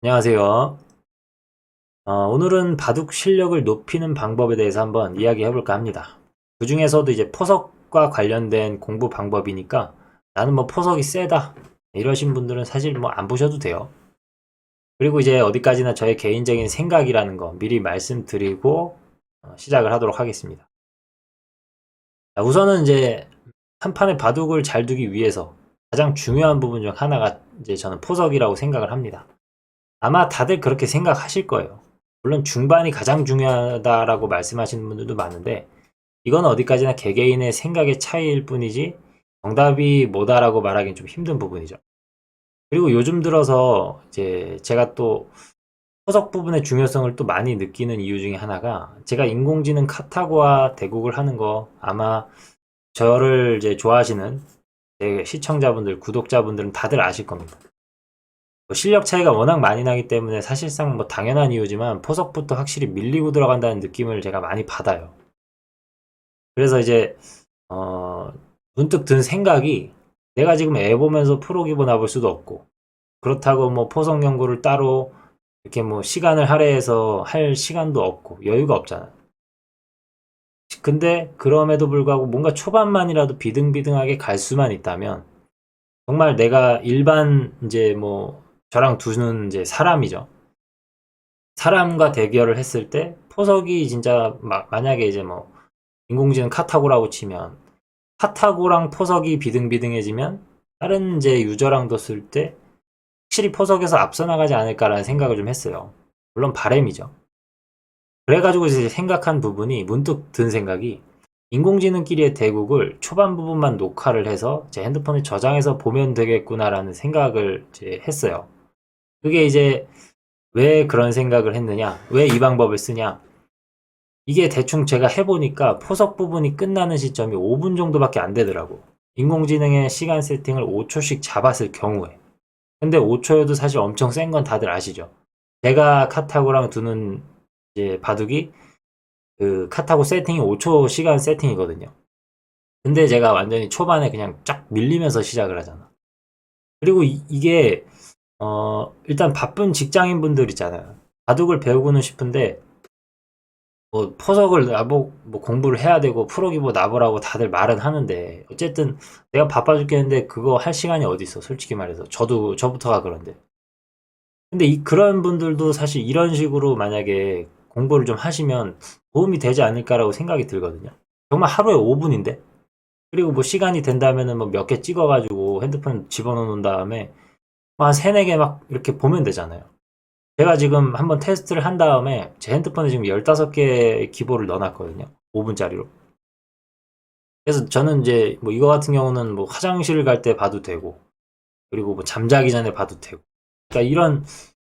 안녕하세요. 어, 오늘은 바둑 실력을 높이는 방법에 대해서 한번 이야기해 볼까 합니다. 그 중에서도 이제 포석과 관련된 공부 방법이니까 나는 뭐 포석이 세다 이러신 분들은 사실 뭐 안 보셔도 돼요. 그리고 이제 어디까지나 저의 개인적인 생각이라는 거 미리 말씀드리고 어, 시작을 하도록 하겠습니다. 자, 우선은 이제 한 판의 바둑을 잘 두기 위해서 가장 중요한 부분 중 하나가 이제 저는 포석이라고 생각을 합니다. 아마 다들 그렇게 생각하실 거예요. 물론 중반이 가장 중요하다라고 말씀하시는 분들도 많은데 이건 어디까지나 개개인의 생각의 차이일 뿐이지 정답이 뭐다라고 말하기는 좀 힘든 부분이죠. 그리고 요즘 들어서 이제 제가 또 포석 부분의 중요성을 또 많이 느끼는 이유 중에 하나가 제가 인공지능 카타고와 대국을 하는 거 아마 저를 이제 좋아하시는 제 시청자분들, 구독자분들은 다들 아실 겁니다. 뭐 실력 차이가 워낙 많이 나기 때문에 사실상 뭐 당연한 이유지만 포석부터 확실히 밀리고 들어간다는 느낌을 제가 많이 받아요. 그래서 이제 어, 문득 든 생각이 내가 지금 애 보면서 프로 기본 나볼 수도 없고 그렇다고 뭐 포석 연구를 따로 이렇게 뭐 시간을 할애해서 할 시간도 없고 여유가 없잖아요. 근데 그럼에도 불구하고 뭔가 초반만이라도 비등비등하게 갈 수만 있다면 정말 내가 일반 이제 뭐 저랑 두는 이제 사람이죠. 사람과 대결을 했을 때 포석이 진짜 마- 만약에 이제 뭐 인공지능 카타고라고 치면 카타고랑 포석이 비등비등해지면 다른 이제 유저랑 뒀을 때 확실히 포석에서 앞서 나가지 않을까라는 생각을 좀 했어요. 물론 바램이죠. 그래가지고 이제 생각한 부분이 문득 든 생각이 인공지능끼리의 대국을 초반 부분만 녹화를 해서 제 핸드폰에 저장해서 보면 되겠구나라는 생각을 이제 했어요. 그게 이제 왜 그런 생각을 했느냐? 왜 이 방법을 쓰냐? 이게 대충 제가 해보니까 포석 부분이 끝나는 시점이 5분 정도밖에 안 되더라고. 인공지능의 시간 세팅을 5초씩 잡았을 경우에. 근데 5초여도 사실 엄청 센 건 다들 아시죠? 제가 카타고랑 두는 이제 바둑이 그 카타고 세팅이 5초 시간 세팅이거든요. 근데 제가 완전히 초반에 그냥 쫙 밀리면서 시작을 하잖아. 그리고 이, 게 어, 일단 바쁜 직장인 분들 있잖아요. 바둑을 배우고는 싶은데, 뭐, 포석을 나보, 뭐, 공부를 해야 되고, 프로기보 나보라고 다들 말은 하는데, 어쨌든, 내가 바빠 죽겠는데, 그거 할 시간이 어디 있어, 솔직히 말해서. 저도, 저부터가 그런데. 근데 이, 그런 분들도 사실 이런 식으로 만약에 공부를 좀 하시면 도움이 되지 않을까라고 생각이 들거든요. 정말 하루에 5분인데? 그리고 뭐 시간이 된다면은 뭐 몇 개 찍어가지고 핸드폰 집어넣은 다음에 한 세네 개 막 이렇게 보면 되잖아요. 제가 지금 한번 테스트를 한 다음에 제 핸드폰에 지금 15개 기보를 넣어놨거든요. 5분짜리로. 그래서 저는 이제 뭐 이거 같은 경우는 뭐 화장실 갈 때 봐도 되고, 그리고 뭐 잠자기 전에 봐도 되고. 그러니까 이런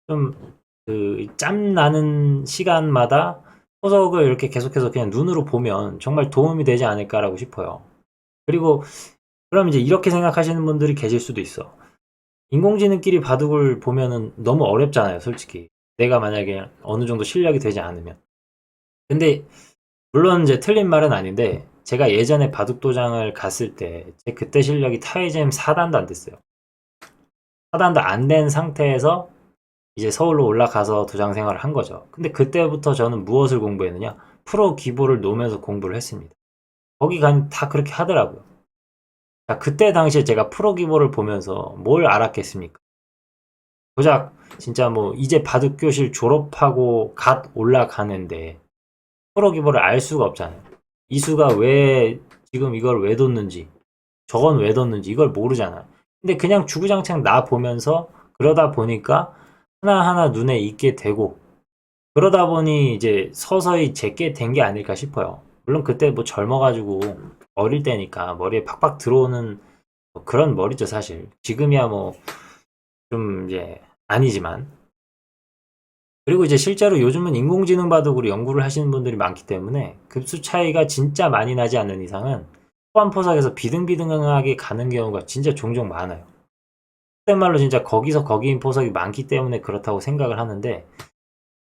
좀 그 짬 나는 시간마다 포석을 이렇게 계속해서 그냥 눈으로 보면 정말 도움이 되지 않을까라고 싶어요. 그리고 그럼 이제 이렇게 생각하시는 분들이 계실 수도 있어. 인공지능끼리 바둑을 보면은 너무 어렵잖아요, 솔직히. 내가 만약에 어느 정도 실력이 되지 않으면. 근데, 물론 이제 틀린 말은 아닌데, 제가 예전에 바둑도장을 갔을 때, 제 그때 실력이 타이젠 4단도 안 됐어요. 4단도 안 된 상태에서 이제 서울로 올라가서 도장 생활을 한 거죠. 근데 그때부터 저는 무엇을 공부했느냐? 프로 기보를 놓으면서 공부를 했습니다. 거기 간 다 그렇게 하더라고요. 자, 그때 당시에 제가 프로 기보를 보면서 뭘 알았겠습니까? 고작 진짜 뭐 이제 바둑 교실 졸업하고 갓 올라가는데 프로 기보를 알 수가 없잖아요. 이수가 왜 지금 이걸 왜 뒀는지 저건 왜 뒀는지 이걸 모르잖아요. 근데 그냥 주구장창 나 보면서 그러다 보니까 하나하나 눈에 익게 되고 그러다 보니 이제 서서히 제게 된 게 아닐까 싶어요. 물론 그때 뭐 젊어가지고 어릴 때니까 머리에 팍팍 들어오는 뭐 그런 머리죠, 사실. 지금이야 뭐 좀 이제 아니지만. 그리고 이제 실제로 요즘은 인공지능 바둑으로 연구를 하시는 분들이 많기 때문에 급수 차이가 진짜 많이 나지 않는 이상은 초반 포석에서 비등비등하게 가는 경우가 진짜 종종 많아요. 그때 말로 진짜 거기서 거기인 포석이 많기 때문에 그렇다고 생각을 하는데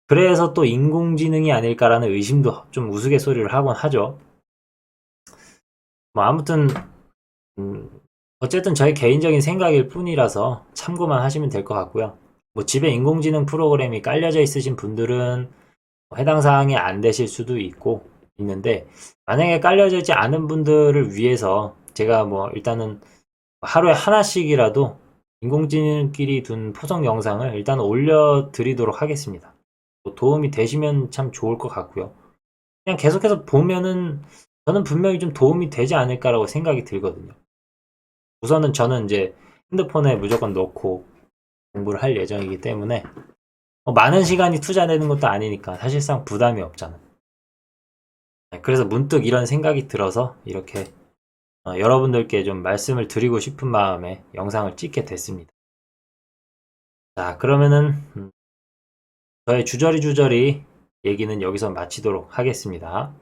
그래서 또 인공지능이 아닐까라는 의심도 좀 우스갯소리를 하곤 하죠. 뭐 아무튼 음, 어쨌든 저의 개인적인 생각일 뿐이라서 참고만 하시면 될 것 같고요. 뭐 집에 인공지능 프로그램이 깔려져 있으신 분들은 해당 사항이 안 되실 수도 있고 있는데 만약에 깔려져 있지 않은 분들을 위해서 제가 뭐 일단은 하루에 하나씩이라도 인공지능끼리 둔 포석 영상을 일단 올려드리도록 하겠습니다. 뭐 도움이 되시면 참 좋을 것 같고요. 그냥 계속해서 보면은 저는 분명히 좀 도움이 되지 않을까라고 생각이 들거든요. 우선은 저는 이제 핸드폰에 무조건 넣고 공부를 할 예정이기 때문에 뭐 많은 시간이 투자되는 것도 아니니까 사실상 부담이 없잖아요. 네, 그래서 문득 이런 생각이 들어서 이렇게 어, 여러분들께 좀 말씀을 드리고 싶은 마음에 영상을 찍게 됐습니다. 자, 그러면은 음, 저의 주저리 주저리 얘기는 여기서 마치도록 하겠습니다.